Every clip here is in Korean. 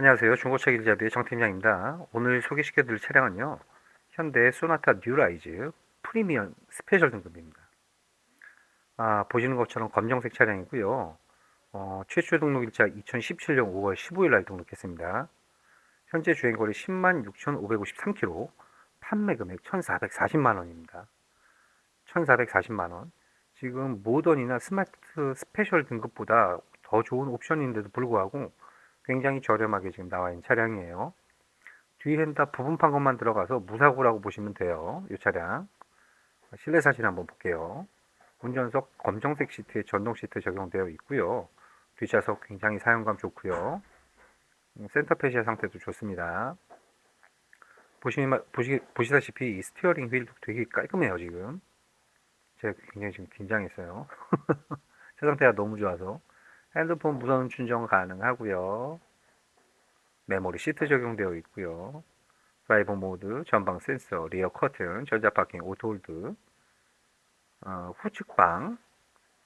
안녕하세요. 중고차 길잡이의 정 팀장입니다. 오늘 소개시켜 드릴 차량은요. 현대 소나타 뉴라이즈 프리미엄 스페셜 등급입니다. 아, 보시는 것처럼 검정색 차량이고요. 어, 최초 등록일자 2017년 5월 15일 날 등록했습니다. 현재 주행거리 10만 6,553km, 판매 금액 1,440만 원입니다. 1,440만 원. 지금 모던이나 스마트 스페셜 등급보다 더 좋은 옵션인데도 불구하고 굉장히 저렴하게 지금 나와 있는 차량이에요. 뒤 핸다 부분 판 것만 들어가서 무사고라고 보시면 돼요. 이 차량. 실내 사진 한번 볼게요. 운전석 검정색 시트에 전동 시트 적용되어 있고요. 뒷좌석 굉장히 사용감 좋고요. 음, 센터 페시아 상태도 좋습니다. 보시, 보시, 보시다시피 이 스티어링 휠도 되게 깔끔해요, 지금. 제가 굉장히 지금 긴장했어요. 차 상태가 너무 좋아서. 핸드폰 무선 충전 가능하고요. 메모리 시트 적용되어 있고요. 드라이버 모드, 전방 센서, 리어 커튼, 전자 파킹, 오토홀드, 어, 후측방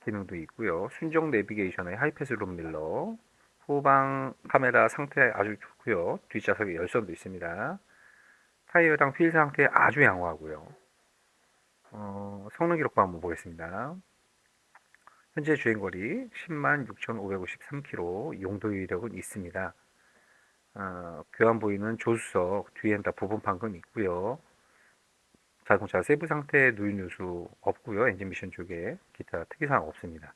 기능도 있고요. 순정 내비게이션의 하이패스 룸밀러, 후방 카메라 상태 아주 좋고요. 뒷좌석에 열선도 있습니다. 타이어랑 휠 상태 아주 양호하고요. 어, 성능 기록부 한번 보겠습니다. 현재 주행거리 10만 6,553km, 용도 이력은 있습니다. 어, 교환 보이는 조수석 뒤엔 다 부분 판금 있고요. 자동차 세부 상태 누유 누수 없고요. 엔진 미션 쪽에 기타 특이사항 없습니다.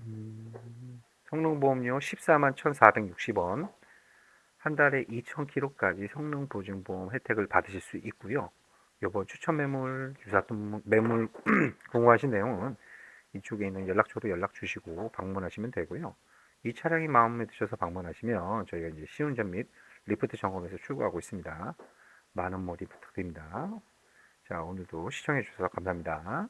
음, 성능보험료 14만 1,460원, 한 달에 2,000km까지 성능 보증보험 혜택을 받으실 수 있고요. 이번 추천 매물, 유사품 매물 궁금하신 내용은 이쪽에 있는 연락처로 연락 주시고 방문하시면 되고요. 이 차량이 마음에 드셔서 방문하시면 저희가 이제 시운전 및 리프트 점검에서 출고하고 있습니다. 많은 몰이 부탁드립니다. 자, 오늘도 시청해 주셔서 감사합니다.